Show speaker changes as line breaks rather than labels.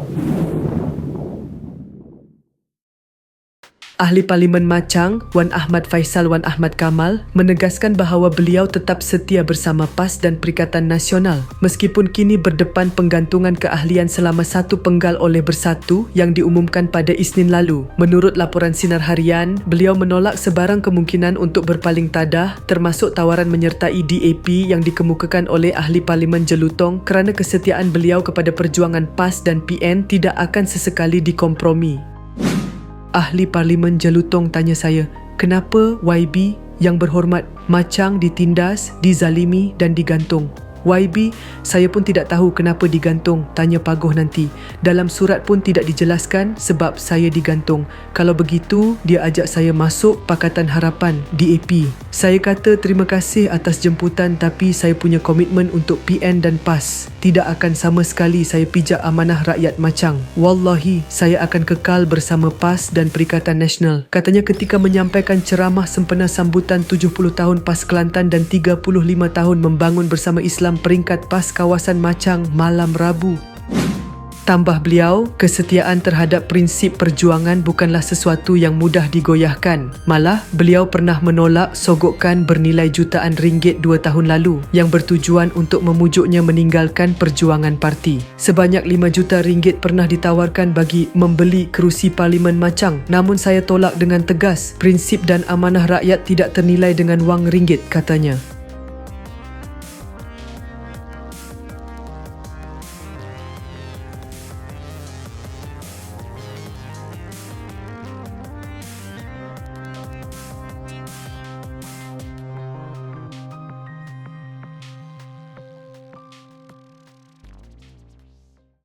ハハハハ! Ahli Parlimen Macang, Wan Ahmad Faisal Wan Ahmad Kamal, menegaskan bahawa beliau tetap setia bersama PAS dan Perikatan Nasional meskipun kini berdepan penggantungan keahlian selama satu penggal oleh bersatu yang diumumkan pada Isnin lalu. Menurut laporan Sinar Harian, beliau menolak sebarang kemungkinan untuk berpaling tadah termasuk tawaran menyertai DAP yang dikemukakan oleh Ahli Parlimen Jelutong kerana kesetiaan beliau kepada perjuangan PAS dan PN tidak akan sesekali dikompromi. Ahli Parlimen Jelutong tanya saya, kenapa YB yang berhormat macang ditindas, dizalimi dan digantung? YB, saya pun tidak tahu kenapa digantung, tanya Pagoh nanti. Dalam surat pun tidak dijelaskan sebab saya digantung. Kalau begitu, dia ajak saya masuk Pakatan Harapan, DAP. Saya kata terima kasih atas jemputan tapi saya punya komitmen untuk PN dan PAS. Tidak akan sama sekali saya pijak amanah rakyat macang. Wallahi, saya akan kekal bersama PAS dan Perikatan Nasional. Katanya ketika menyampaikan ceramah sempena sambutan 70 tahun PAS Kelantan dan 35 tahun membangun bersama Islam peringkat PAS kawasan Macang malam Rabu. Tambah beliau, kesetiaan terhadap prinsip perjuangan bukanlah sesuatu yang mudah digoyahkan. Malah, beliau pernah menolak sogokan bernilai jutaan ringgit dua tahun lalu yang bertujuan untuk memujuknya meninggalkan perjuangan parti. Sebanyak lima juta ringgit pernah ditawarkan bagi membeli kerusi Parlimen Macang. Namun saya tolak dengan tegas. Prinsip dan amanah rakyat tidak ternilai dengan wang ringgit, katanya.